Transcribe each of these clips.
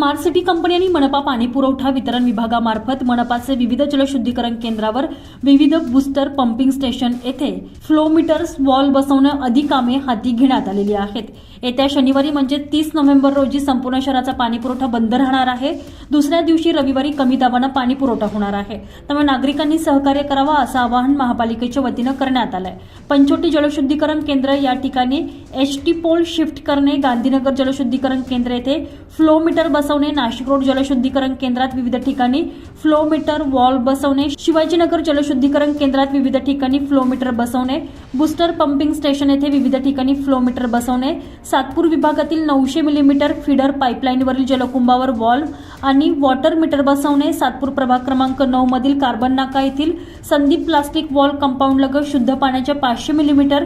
Smart city company आणि मनपा पाणी पुरवठा वितरण विभागामार्फत मनपाचे विविध जलशुद्धीकरण केंद्रावर विविध बुस्टर पंपिंग स्टेशन येथे फ्लोमीटर्स वॉल बसवणं अधिक कामे हाती घेण्यात आलेली आहेत. येत्या शनिवारी म्हणजे तीस नोव्हेंबर रोजी संपूर्ण शहराचा पाणीपुरवठा बंद राहणार आहे. दुसऱ्या दिवशी रविवारी कमी दाबानं पाणी पुरवठा होणार आहे. त्यामुळे नागरिकांनी सहकार्य करावं असं आवाहन महापालिकेच्या वतीनं करण्यात आलंय. पंचोटी जलशुद्धीकरण केंद्र या ठिकाणी एच टी पोल शिफ्ट करणे गांधीनगर जलशुद्धीकरण केंद्र येथे फ्लोमीटर बस बसवणे नाशिक रोड जलशुद्धीकरण केंद्रात विविध ठिकाणी फ्लोमीटर वॉल बसवणे शिवाजीनगर जलशुद्धीकरण केंद्रात विविध ठिकाणी फ्लोमीटर बसवणे बुस्टर पंपिंग स्टेशन येथे विविध ठिकाणी फ्लोमीटर बसवणे सातपूर विभागातील नऊशे मिलीमीटर फीडर पाईपलाईनवरील जलकुंभावर वॉल आणि वॉटर मीटर बसवणे सातपूर प्रभाग क्रमांक नऊ मधील कार्बन नाका येथील संदीप प्लास्टिक वॉल कंपाऊंड लगत शुद्ध पाण्याच्या पाचशे मिलीमीटर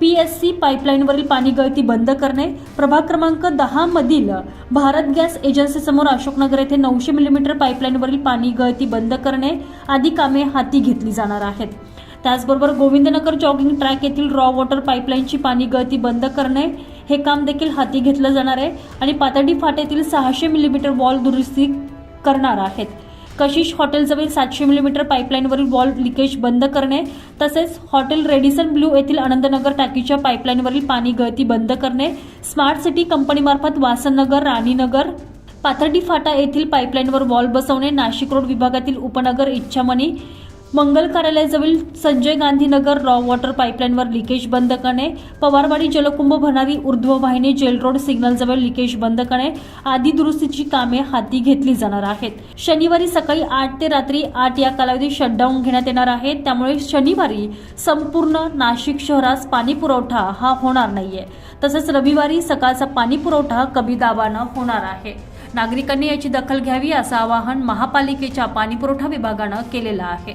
पी एस सी पाईपलाईनवरील पाणी गळती बंद करणे प्रभाग क्रमांक दहा मधील भारत गॅस एजन्सीसमोर अशोकनगर येथे नऊशे मिलीमीटर पाईपलाईनवरील पाणी गळती बंद करणे आदी कामे हाती घेतली जाणार आहेत. त्याचबरोबर गोविंदनगर जॉगिंग ट्रॅक येथील रॉ वॉटर पाईपलाईनची पाणी गळती बंद करणे हे काम देखील हाती घेतलं जाणार आहे आणि पातडी फाट्यातील सहाशे मिलीमीटर वॉल दुरुस्ती करणार आहेत. कशिश हॉटेलजवळील सातशे मिलीमीटर पाईपलाईनवरील वॉल लिकेज बंद करणे तसेच हॉटेल रेडिसन ब्लू येथील आनंदनगर टाकीच्या पाईपलाईनवरील पाणी गळती बंद करणे स्मार्ट सिटी कंपनीमार्फत वासननगर राणीनगर पाथर्डी फाटा येथील पाईपलाईनवर वॉल बसवणे नाशिक रोड विभागातील उपनगर इच्छामणी मंगल कार्यालयाजवळील संजय गांधी नगर रॉ वॉटर पाईपलाईनवर लिकेज बंद करणे पवारवाडी जलकुंभ भरणारी ऊर्ध्व वाहिनी जेल रोड सिग्नलजवळ लिकेज बंद करणे आदी दुरुस्तीची कामे हाती घेतली जाणार आहेत. शनिवारी सकाळी आठ ते रात्री आठ या कालावधीत शटडाऊन घेण्यात येणार आहे. त्यामुळे शनिवारी संपूर्ण नाशिक शहरास पाणी पुरवठा हा होणार नाहीये. तसंच रविवारी सकाळचा पाणी पुरवठा कमी दाबानं होणार आहे. नागरिकांनी याची दखल घ्यावी असं आवाहन महापालिकेच्या पाणीपुरवठा विभागानं केलेलं आहे.